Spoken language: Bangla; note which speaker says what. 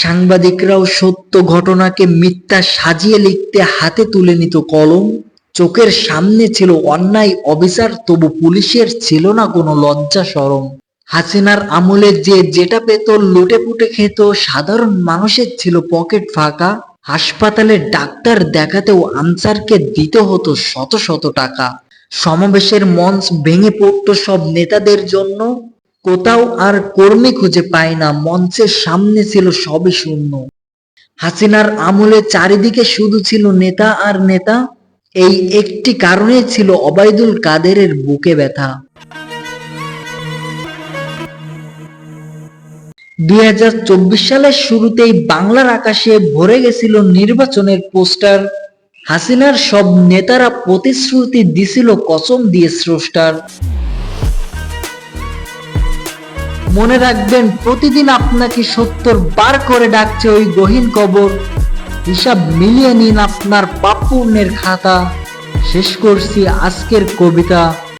Speaker 1: সাংবাদিকরাও সত্য ঘটনাকে মিথ্যা সাজিয়ে লিখতে হাতে তুলে নিত কলম। চোখের সামনে ছিল অন্যায় অবিচার, তবু পুলিশের ছিল না কোনো লজ্জা সরম। হাসিনার আমলে যে যেটা পেত লুটে পুটে খেত, সাধারণ মানুষের ছিল পকেট ফাঁকা। হাসপাতালে ডাক্তার দেখাতেও আনসারকে দিতে হতো শত শত টাকা। সমাবেশের মঞ্চ ভেঙে পড়তো সব নেতাদের জন্য। কোথাও আর কর্মী খুঁজে পায় না, মঞ্চের সামনে ছিল সবই শূন্য। হাসিনার আমলে চারিদিকে শুধু ছিল নেতা আর নেতা, এই একটি কারণে ছিল অবায়দুল কাদেরের বুকে ব্যথা। দুই সালের শুরুতেই বাংলার আকাশে ভরে গেছিল নির্বাচনের পোস্টার। হাসিনার সব নেতারা প্রতিশ্রুতি দিছিল কসম দিয়ে স্রষ্টার। মনে রাখবেন, প্রতিদিন আপনাকে সত্তর বার করে ডাকছে ওই গহীন কবর। হিসাব মিলিয়ে নিন আপনার পাপ পুণ্যের খাতা। শেষ করছি আজকের কবিতা।